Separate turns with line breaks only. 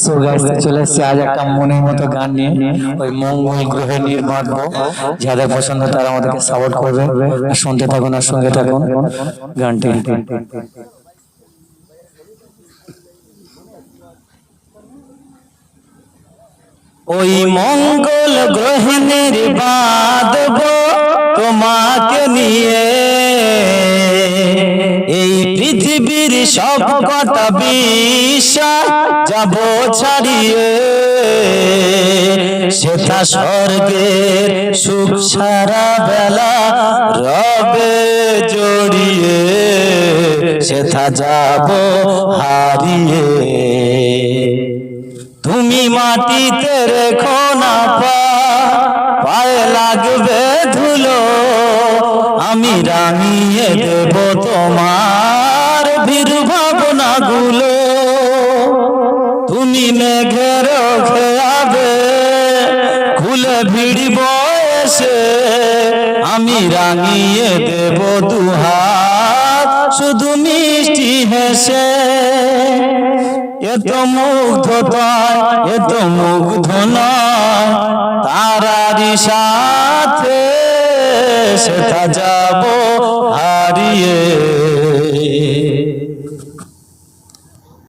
So guys চলে এসেছি আজ একটা মনের মতো গান নিয়ে। ওই মঙ্গল গ্রহে নির্মাণ যাদের পছন্দ তারা আমাদেরকে সাপোর্ট করবে। শুনতে থাকুন আর সঙ্গে থাকুন। গানটি। ওই মঙ্গল গ্রহে নির্বাদ তোমাকে নিয়ে। পৃথিবীর সব কটা বিষয় যাব ছাড়িয়ে। সেটা স্বর্গের সুখ সারা বেলা রবে জড়িয়ে। সেটা যাব হারিয়ে। তুমি মাটিতে রেখো না পায়ে লাগবে ধুলো। আমি রাঙিয়ে দেব তোমার খেয়াবে খুলে ভিড়ব এসে। আমি রাঙিয়ে দেব দুহাত, শুধু মিষ্টি হেসে। এত মুগ্ধতায় এত মুগ্ধ নয় তারারি সাথে সেটা যাব